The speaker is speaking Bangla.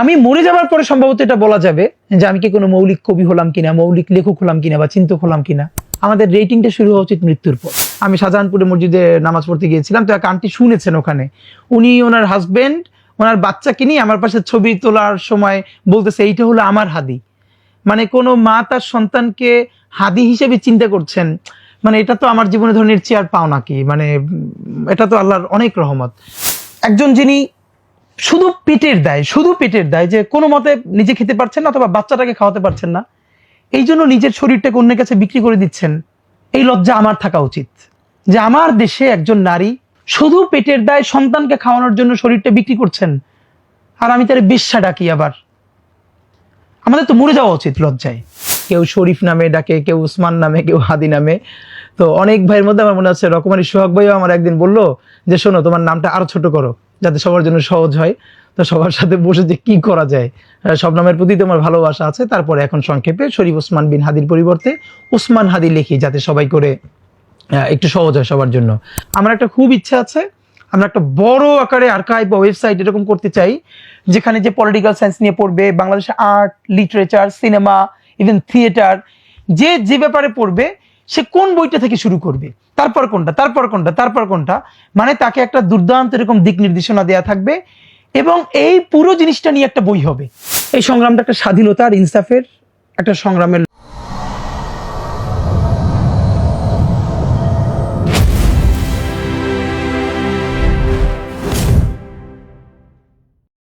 আমি মরে যাওয়ার পরে সম্ভবত এটা বলা যাবে যে আমি কি কোনো মৌলিক কবি হলাম কিনা, মৌলিক লেখক হলাম কিনা বা চিন্তক হলাম কিনা। আমাদের রেটিংটা শুরু হওয়া উচিত মৃত্যুর পর। আমি শাহজাহানপুরে মসজিদে নামাজ পড়তে গিয়েছিলাম, তো এক আন্টি শুনেছেন ওখানে। উনি ওনার হাজবেন্ড ওনার বাচ্চাকে নিয়ে আমার পাশে ছবি তোলার সময় বলতেছে, এইটা হলো আমার হাদি। মানে কোনো মা তার সন্তানকে হাদি হিসেবে চিন্তা করছেন মানে এটা তো আমার জীবনে ধরনের চেয়ার পাও নাকি মানে এটা তো আল্লাহর অনেক রহমত। একজন যিনি শুধু পেটের দায়, শুধু পেটের দায় যে কোনো মতে নিজে খেতে পারছেন না অথবা বাচ্চাটাকে খাওয়াতে পারছেন না। এই জন্য নিজের শরীরটাকে অন্যের কাছে বিক্রি করে দিচ্ছেন। এই লজ্জা আমার থাকা উচিত। যে আমার দেশে একজন নারী শুধু পেটের দায় সন্তানকে খাওয়ানোর জন্য শরীরটা বিক্রি করছেন, আর আমি তার বেশ্যা ডাকি আবার। আমাদের তো মরে যাওয়া উচিত লজ্জায়। কেউ শরীফ নামে ডাকে, কেউ উসমান নামে, কেউ হাদি নামে। তো অনেক ভাইয়ের মধ্যে আমার মনে হচ্ছে রকমারি সোহাগ ভাইও আমার একদিন বলল যে, শোনো, তোমার নামটা আরও ছোট করো, যাতে সবার জন্য সহজ হয়। তো সবার সাথে বসে যে, কি করা যায়? সব নামের প্রতি তোমার ভালোবাসা আছে। তারপরে এখন সংক্ষেপে শরীফ ওসমান বিন হাদির পরিবর্তে ওসমান হাদি লিখি, যাতে সবাই করে একটু সহজ হয় সবার জন্য। আমার একটা খুব ইচ্ছা আছে, আমরা একটা বড় আকারে আর্কাইভ বা ওয়েবসাইট এরকম করতে চাই, যেখানে যে পলিটিক্যাল সায়েন্স নিয়ে পড়বে বাংলাদেশের art literature cinema even theatre যে যে ব্যাপারে পড়বে সে কোন বইটা থেকে শুরু করবে? তারপর কোনটা? তারপর কোনটা? তারপর কোনটা? মানে তাকে একটা দুর্দান্ত এরকম দিক নির্দেশনা দেয়া থাকবে এবং এই পুরো জিনিসটা নিয়ে একটা বই হবে। এই সংগ্রামটা একটা স্বাধীনতার ইনসাফের একটা সংগ্রামের